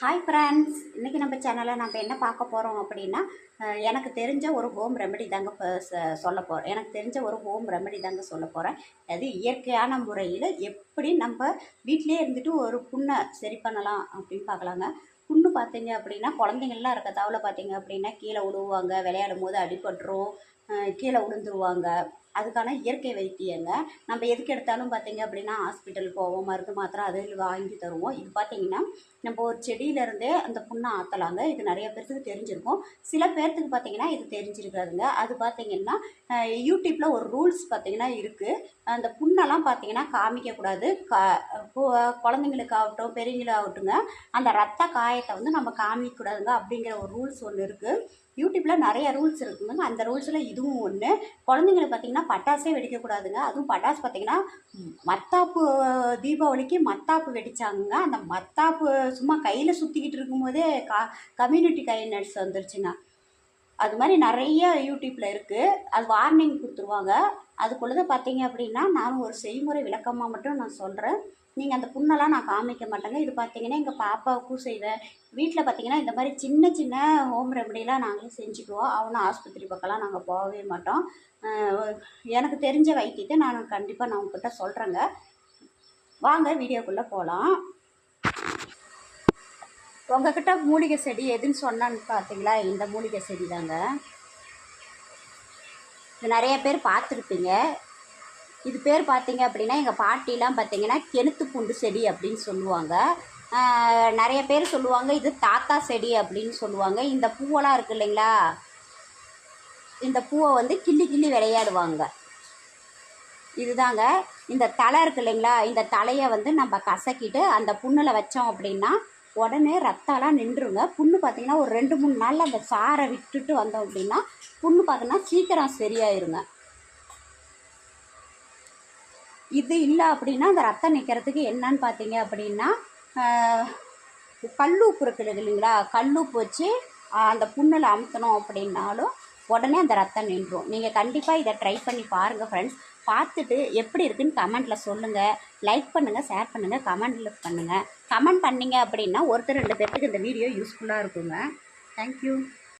Hi friends இன்றைக்கி நம்ம சேனலில் நம்ம என்ன பார்க்க போகிறோம் அப்படின்னா எனக்கு தெரிஞ்ச ஒரு ஹோம் ரெமெடி தாங்க சொல்ல போகிறேன் எனக்கு தெரிஞ்ச ஒரு ஹோம் ரெமெடி தாங்க சொல்ல போகிறேன் அது இயற்கையான முறையில் எப்படி நம்ம வீட்டிலே இருந்துட்டு ஒரு புண்ணை சரி பண்ணலாம் அப்படின்னு பார்க்கலாங்க. புண்ணு பார்த்தீங்க அப்படின்னா குழந்தைங்கள்லாம் இருக்க தவளை பார்த்தீங்க அப்படின்னா கீழே விழுவாங்க விளையாடும் போது அடிபட்டுரும் கீழே விழுந்துருவாங்க அதுக்கான இயற்கை வைத்தியங்க. நம்ம எதுக்கு எடுத்தாலும் பார்த்தீங்க அப்படின்னா ஹாஸ்பிட்டல் போவோம் மருந்து மாத்திரை அது வாங்கி தருவோம். இது பார்த்தீங்கன்னா நம்ம ஒரு செடியிலேருந்தே அந்த புண்ணை ஆற்றலாங்க இது நிறைய பேர்த்துக்கு தெரிஞ்சிருக்கும். சில பேர்த்துக்கு பார்த்தீங்கன்னா இது தெரிஞ்சிருக்காதுங்க. அது பார்த்தீங்கன்னா யூடியூப்பில் ஒரு ரூல்ஸ் பார்த்தீங்கன்னா இருக்குது அந்த புண்ணெல்லாம் பார்த்தீங்கன்னா காமிக்கக்கூடாது. க குழந்தைங்களுக்காகட்டும் பெரியவங்களுக்காகட்டுங்க அந்த ரத்த காயத்தை வந்து நம்ம காமிக்கக்கூடாதுங்க அப்படிங்கிற ஒரு ரூல்ஸ் ஒன்று இருக்குது யூடியூப்பில் நிறைய ரூல்ஸ் இருக்குதுங்க அந்த ரூல்ஸில் இதுவும் ஒன்று குழந்தைங்களுக்கு பார்த்திங்கன்னா பட்டாசே வெடிக்கக்கூடாதுங்க. அதுவும் பட்டாசு பார்த்தீங்கன்னா மத்தாப்பு தீபாவளிக்கு மத்தாப்பு வெடித்தாங்க அந்த மத்தாப்பு சும்மா கையில் சுற்றிக்கிட்டு இருக்கும்போதே கா கம்யூனிட்டி கைனட்ஸ் வந்துருச்சுங்க. அது மாதிரி நிறைய யூடியூப்பில் இருக்குது அது வார்னிங் கொடுத்துருவாங்க. அதுக்குள்ளதை பார்த்தீங்க அப்படின்னா நானும் ஒரு செய்முறை விளக்கமாக மட்டும் நான் சொல்கிறேன் நீங்கள் அந்த புண்ணெல்லாம் நான் காமிக்க மாட்டேங்க. இது பார்த்தீங்கன்னா எங்கள் பாப்பாவுக்கும் செய்வேன். வீட்டில் பார்த்தீங்கன்னா இந்த மாதிரி சின்ன சின்ன ஹோம் ரெமடிலாம் நாங்களே செஞ்சுக்குவோம். அவனும் ஆஸ்பத்திரி பக்கம்லாம் நாங்கள் போகவே மாட்டோம். எனக்கு தெரிஞ்ச வைத்தியத்தை நான் கண்டிப்பாக நான் உங்ககிட்ட சொல்கிறேங்க வாங்க வீடியோக்குள்ளே போகலாம் உங்ககிட்ட மூலிகை செடி எதுன்னு சொன்னான்னு பார்த்தீங்களா இந்த மூலிகை செடி தாங்க. இது நிறைய பேர் பார்த்துருப்பீங்க. இது பேர் பார்த்தீங்க அப்படின்னா எங்கள் பாட்டிலாம் பார்த்தீங்கன்னா கிணத்து பூண்டு செடி அப்படின்னு சொல்லுவாங்க. நிறைய பேர் சொல்லுவாங்க இது தாத்தா செடி அப்படின்னு சொல்லுவாங்க. இந்த பூவெல்லாம் இருக்கு இல்லைங்களா? இந்த பூவை வந்து கிள்ளி கிள்ளி விளையாடுவாங்க. இதுதாங்க. இந்த தலை இருக்கு இல்லைங்களா? இந்த தலையை வந்து நம்ம கசக்கிட்டு அந்த புண்ணில் வச்சோம் அப்படின்னா உடனே ரத்தம்லாம் நின்றுங்க. புண்ணு பார்த்திங்கன்னா ஒரு ரெண்டு மூணு நாளில் அந்த சாரை விட்டுட்டு வந்தோம் அப்படின்னா புண்ணு பார்த்தோன்னா சீக்கிரம் சரியாயிருங்க. இது இல்லை அப்படின்னா அந்த ரத்தம் நிற்கிறதுக்கு என்னன்னு பார்த்தீங்க அப்படின்னா கல்லூப்பு கல்லுப்பு இருக்குது இல்லைங்களா? கல்லூப்பு வச்சு அந்த புண்ணில் அமுத்தணும் அப்படின்னாலும் உடனே அந்த ரத்தம் நின்றும். நீங்கள் கண்டிப்பாக இதை ட்ரை பண்ணி பாருங்கள் ஃப்ரெண்ட்ஸ் பார்த்துட்டு எப்படி இருக்குன்னு கமெண்ட்டில் சொல்லுங்கள் லைக் பண்ணுங்கள் ஷேர் பண்ணுங்கள் கமெண்ட்டில் பண்ணுங்கள் கமெண்ட் பண்ணீங்க. அப்படின்னா ஒருத்தர் ரெண்டு பேர்த்துக்கு இந்த வீடியோ யூஸ்ஃபுல்லாக இருக்குங்க. தேங்க்யூ